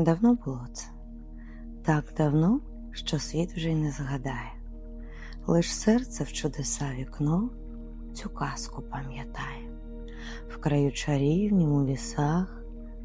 Давно було це, так давно, що світ вже й не згадає. Лиш серце в чудеса вікно цю казку пам'ятає. В краю чарівнім у лісах,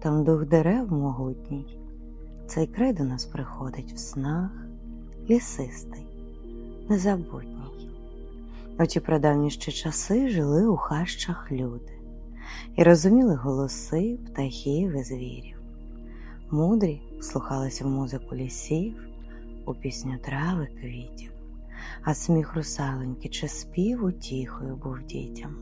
там дух дерев могутній. Цей край до нас приходить в снах, лісистий, незабутній. У ті прадавні ще часи жили у хащах люди і розуміли голоси птахів і звірів. Мудрі слухались в музику лісів, у пісню трави квітів, а сміх русаленьки чи спів утіхою був дітям.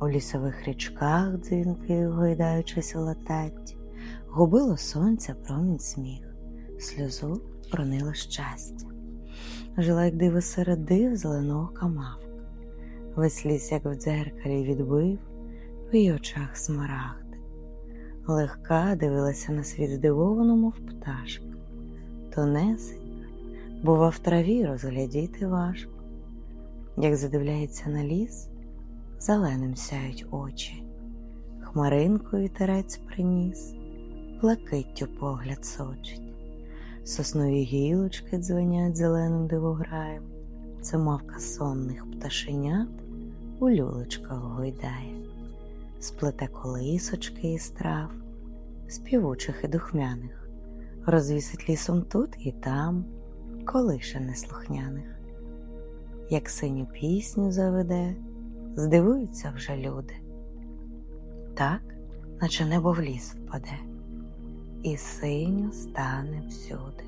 У лісових річках дзвінки, гойдаючись летать, губило сонця промінь сміх, сльозу пронило щастя. Жила, як диво серед див зеленого камавка, весь ліс, як в дзеркалі, відбив в її очах смарагд. Легка дивилася на світ здивовано, мов пташка, тонесенька, бува в траві розглядіти важко, як задивляється на ліс, зеленим сяють очі, хмаринку вітерець приніс, блакиттю погляд сочить, соснові гілочки дзвенять зеленим дивограєм, це мавка сонних пташенят у люлечках гойдає сплете колисочки із трав, співучих і духмяних, розвісить лісом тут і там, колише неслухняних. Як синю пісню заведе, здивуються вже люди. Так, наче небо в ліс впаде, і синю стане всюди.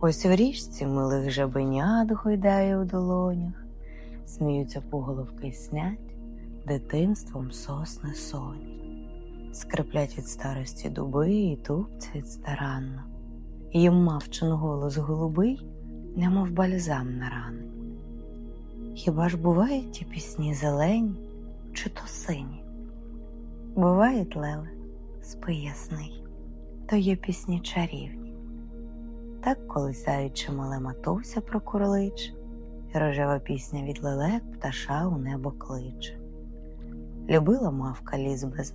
Ось в річці милих жабенят гойдає у долонях, сміються пуголовки й снять дитинством сосни соні, скриплять від старості дуби і тупцять старанно, їм мавчин голос голубий, немов бальзам на рани. Хіба ж бувають ті пісні зелені чи то сині? Бувають, Леле, спи ясний, то є пісні чарівні. Так колись заючи мале матуся прокурлич, рожева пісня від лелек пташа у небо кличе. Любила мавка ліс без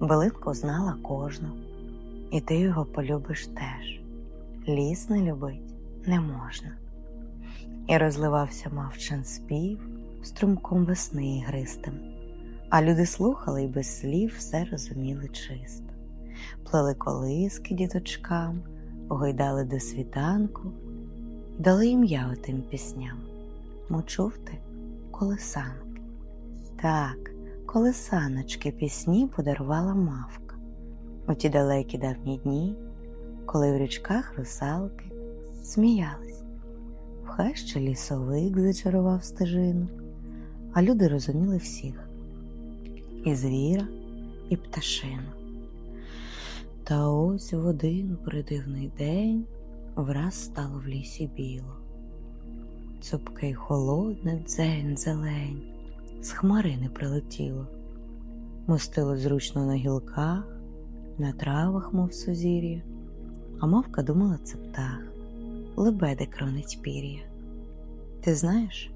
билинку знала кожну, і ти його полюбиш теж. Ліс не любить не можна. І розливався мавчин спів струмком весни ігристим, а люди слухали й без слів все розуміли чисто, плели колиски діточкам, гойдали до світанку, дали ім'я отим пісням. Мочув ти колесанки. Так колесаночки пісні подарувала мавка у ті далекі давні дні, коли в річках русалки сміялись, в хащі лісовик зачарував стежину, а люди розуміли всіх і звіра, і пташину. Та ось в один придивний день враз стало в лісі біло. Цупке й холодне дзень зелень з хмарини прилетіло, мостило зручно на гілках, на травах, мов сузір'я, а мавка думала це птах, лебеди кронить пір'я. Ти знаєш,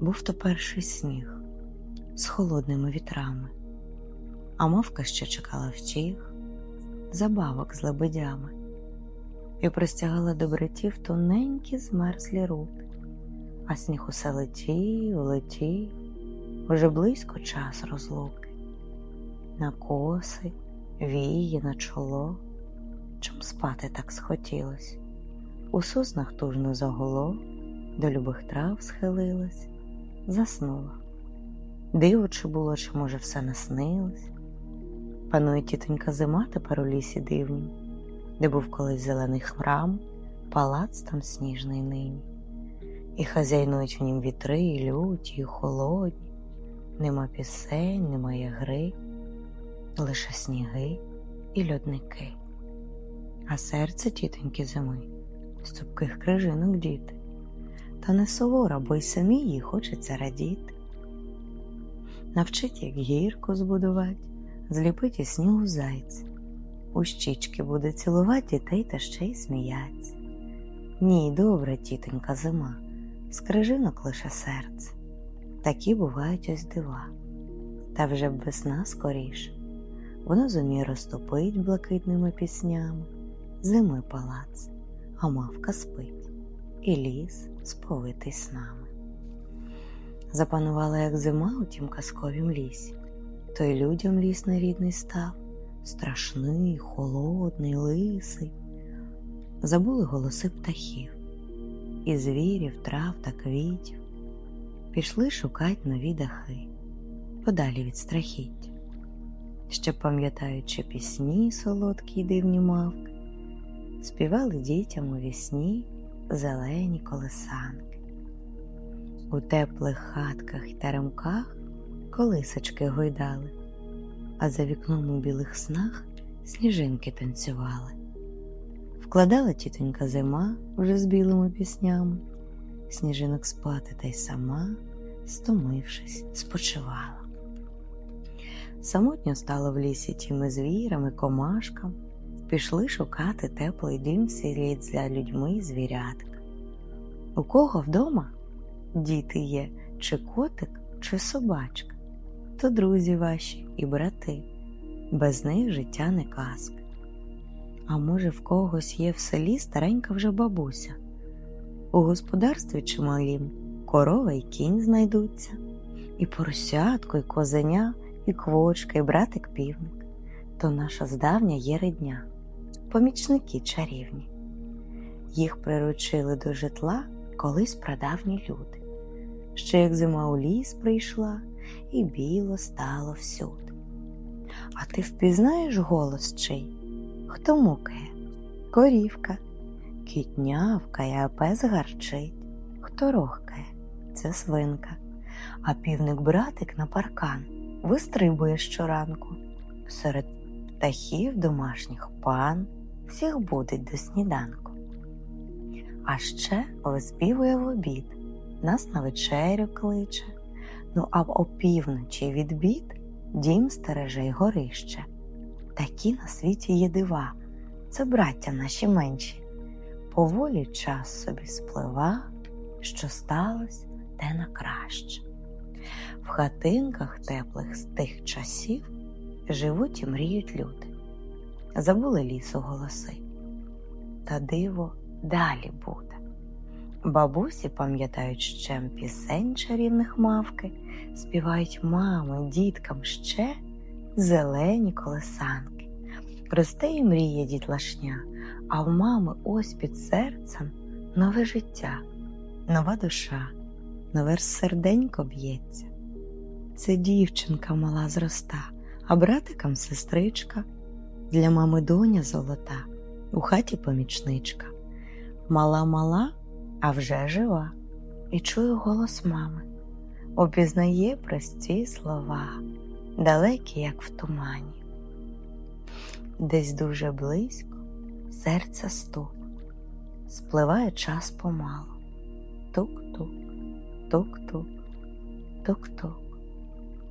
був то перший сніг з холодними вітрами, а мавка ще чекала втіх, забавок з лебедями. І простягала до братів тоненькі змерзлі руки, а сніг усе летів, летів вже близько час розлуки, на коси, вії, на чоло, чом спати так схотілось, у соснах тужно загуло, до любих трав схилилась, заснула. Диво, чи було, чи, може, все наснилось. Панує тітонька зима тепер у лісі дивнім, де був колись зелений храм, палац там сніжний нині, і хазяйнують в нім вітри, і люті, і холодні. Нема пісень, немає гри, лише сніги і льодники, а серце тітоньки зими з цупких крижинок діти, та не совора, бо й самі їй хочеться радіти. Навчить, як гірку збудувати, зліпить із снігу зайця, у щічки буде цілувати дітей та ще й сміяться. Ні, добра тітонька зима, з крижинок лише серце такі бувають ось дива, та вже б весна скоріше, воно зуміє розтопить блакитними піснями, зими палац, а мавка спить, і ліс сповитий снами. Запанувала, як зима у тім казковім лісі, то й людям ліс нерідний став, страшний, холодний, лисий. Забули голоси птахів, і звірів, трав та квітів, пішли шукать нові дахи, подалі від страхіття, ще пам'ятаючи пісні солодкі й дивні мавки, співали дітям у вісні зелені колесанки. У теплих хатках й теремках колисочки гойдали, а за вікном у білих снах сніжинки танцювали. Вкладала тітонька зима вже з білими піснями, сніжинок спати та й сама, стомившись, спочивала. Самотньо стало в лісі тіми звірами, комашкам, пішли шукати теплий дім слід за людьми й звірятка. У кого вдома діти є, чи котик, чи собачка, то друзі ваші і брати, без них життя не казка. А може, в когось є в селі старенька вже бабуся, у господарстві чималім корова й кінь знайдуться, і поросятко, і козеня, і квочка, і братик півник, то наша здавня є рідня, помічники чарівні. Їх приручили до житла колись прадавні люди, ще як зима у ліс прийшла, і біло стало всюди. А ти впізнаєш голос чий? Хто мукає? Корівка, кіт нявкає, а пес гарчить. Хто рохкає? Це свинка, а півник братик на паркан вистрибує щоранку. Серед птахів домашніх пан всіх будить до сніданку. А ще виспівує в обід, нас на вечерю кличе. Ну а в опівночі від бід дім стереже й горище. Такі на світі є дива, це браття наші менші. Поволі час собі сплива, що сталося те на краще. В хатинках теплих з тих часів живуть і мріють люди. Забули лісу голоси. Та диво далі буде. Бабусі пам'ятають ще пісень чарівних мавки, співають мами, діткам ще зелені колесанки. Росте і мріє дітлашня, а в мами ось під серцем нове життя, нова душа, нове серденько б'ється. Це дівчинка мала зроста, а братикам сестричка, для мами доня золота, у хаті помічничка. Мала мала, а вже жива, і чує голос мами, обізнає прості слова далекі, як в тумані. Десь дуже близько серця стук, спливає час помалу. Тук-тук, тук-тук, тук-тук,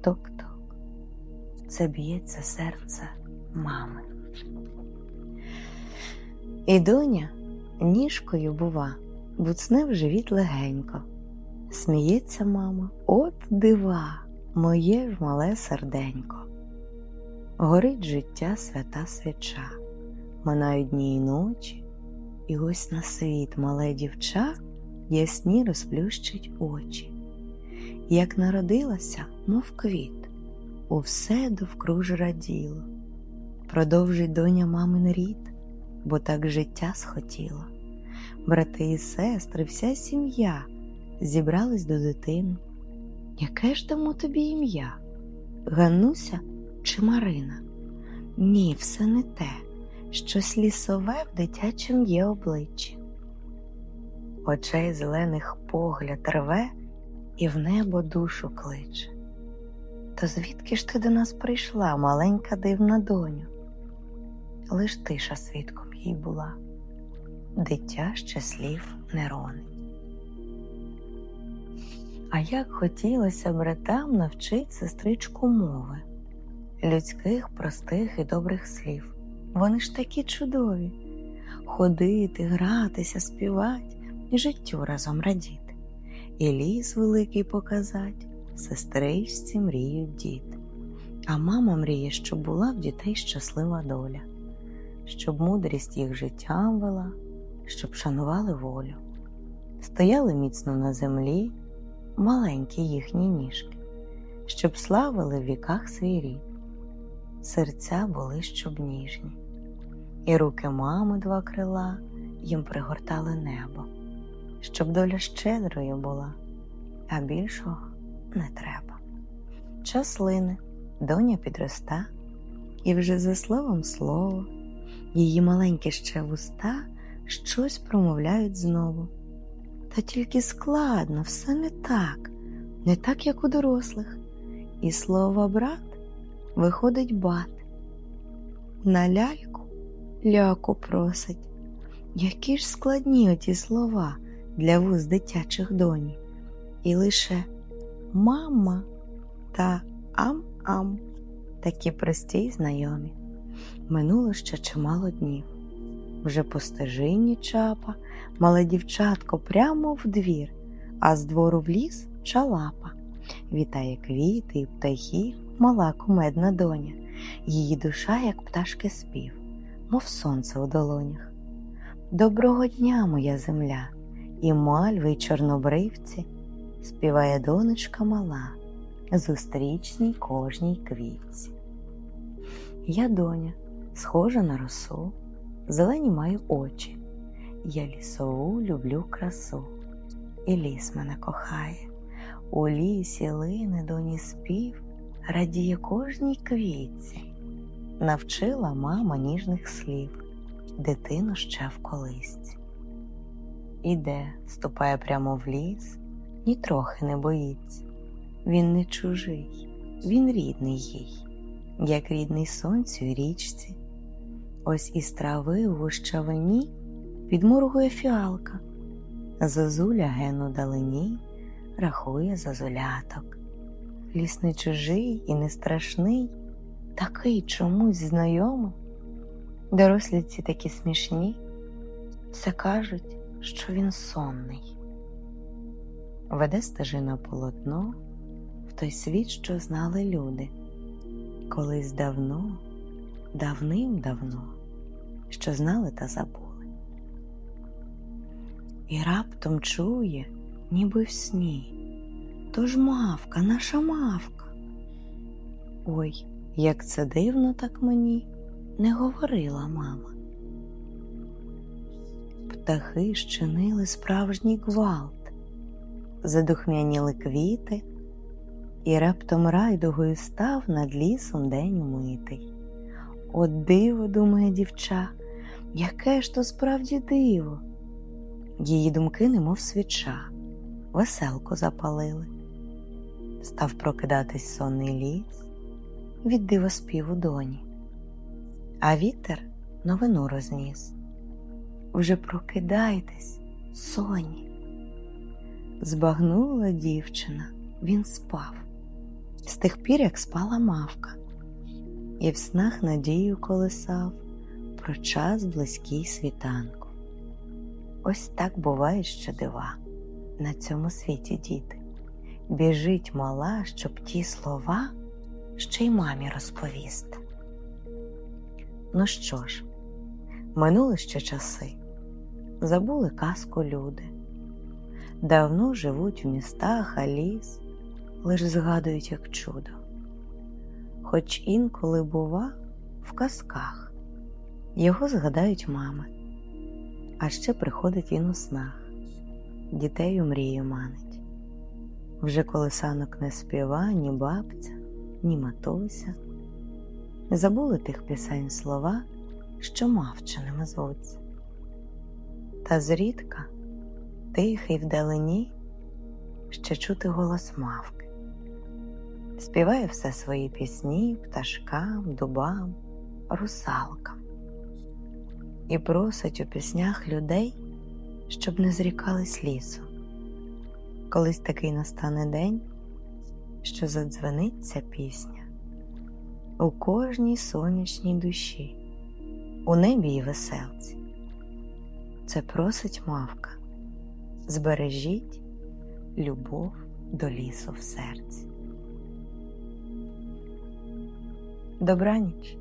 тук-тук. Це б'ється серце мами. І доня ніжкою, бува, буцне в живіт легенько. Сміється мама, от дива моє ж мале серденько. Горить життя свята свіча, минають дні й ночі, і ось на світ мале дівча ясні розплющить очі. Як народилася, мов квіт, у все довкруж раділо, продовжить доня мамин рід, бо так життя схотіло. Брати і сестри, вся сім'я зібрались до дитини. Яке ж дамо тобі ім'я? Гануся чи Марина? Ні, все не те, щось лісове в дитячим є обличчі. Очей зелених погляд рве і в небо душу кличе. То звідки ж ти до нас прийшла, маленька дивна доню? Лиш тиша свідком їй була, дитя ще слів не ронить. А як хотілося братам навчить сестричку мови, людських, простих і добрих слів. Вони ж такі чудові. Ходити, гратися, співати і життю разом радіти, і ліс великий показать, сестричці мріють діти, а мама мріє, щоб була в дітей щаслива доля. щоб мудрість їх життям вела, щоб шанували волю, стояли міцно на землі маленькі їхні ніжки, щоб славили в віках свій рід, серця були щоб ніжні, і руки мами два крила їм пригортали небо, щоб доля щедрою була, а більшого не треба. Час лине, доня підроста, і вже за словом слово, її маленькі ще вуста щось промовляють знову. Та тільки складно, все не так, не так, як у дорослих. І слово брат виходить бат. На ляльку ляку просить. Які ж складні оті слова для вуз дитячих доні. І лише мама та ам-ам такі прості й знайомі. Минуло ще чимало днів. Вже по стежині чапа, мале дівчатко прямо в двір, а з двору в ліс чалапа. Вітає квіти і птахів, мала кумедна доня, її душа, як пташки спів, мов сонце у долонях. Доброго дня, моя земля, і мальви, й чорнобривці, співає донечка мала, зустрічній кожній квітці. Я доня, схожа на росу, зелені маю очі. Я лісову люблю красу, і ліс мене кохає. У лісі лине доні спів, радіє кожній квітці. Навчила мама ніжних слів, дитину ще в колисці. Іде, ступає прямо в ліс, нітрохи не боїться. Він не чужий, він рідний їй, як рідний сонцю й річці. Ось із трави у гущавині підморгує фіалка, зозуля гену далині рахує зозуляток. Ліс не чужий і не страшний, такий чомусь знайомий. Дорослі ці такі смішні, все кажуть, що він сонний. Веде стежина полотно в той світ, що знали люди, колись давно, давним-давно, що знали та забули. І раптом чує, ніби в сні, то ж мавка, наша мавка. Ой, як це дивно так мені не говорила мама. Птахи щинили справжній гвалт, задухмяніли квіти, і раптом райдугою став над лісом день умитий. От диво, думає дівча, яке ж то справді диво. Її думки, немов свіча, веселку запалили. Став прокидатись сонний ліс від дивоспіву доні, а вітер новину розніс. Вже прокидайтесь, соні. Збагнула дівчина, він спав, з тих пір, як спала мавка, і в снах надію колисав про час близький світанку. Ось так буває ще дива на цьому світі діти. Біжить мала, щоб ті слова ще й мамі розповісти. Ну що ж, минули ще часи, забули казку люди, давно живуть в містах, а ліс лиш згадують як чудо, хоч інколи, бува, в казках його згадають мами, а ще приходить він у снах, дітей у мрію манить. Вже колесанок не співа ні бабця, матуся, забули тих пісень слова, що мавченими звуться. Та зрідка, тихий вдалині, ще чути голос мавки, співає все свої пісні пташкам, дубам, русалкам і просить у піснях людей, щоб не зрікались лісу. Колись такий настане день, що задзвенить ця пісня у кожній сонячній душі, у небі й веселці. Це просить мавка, збережіть любов до лісу в серці. Добраніч!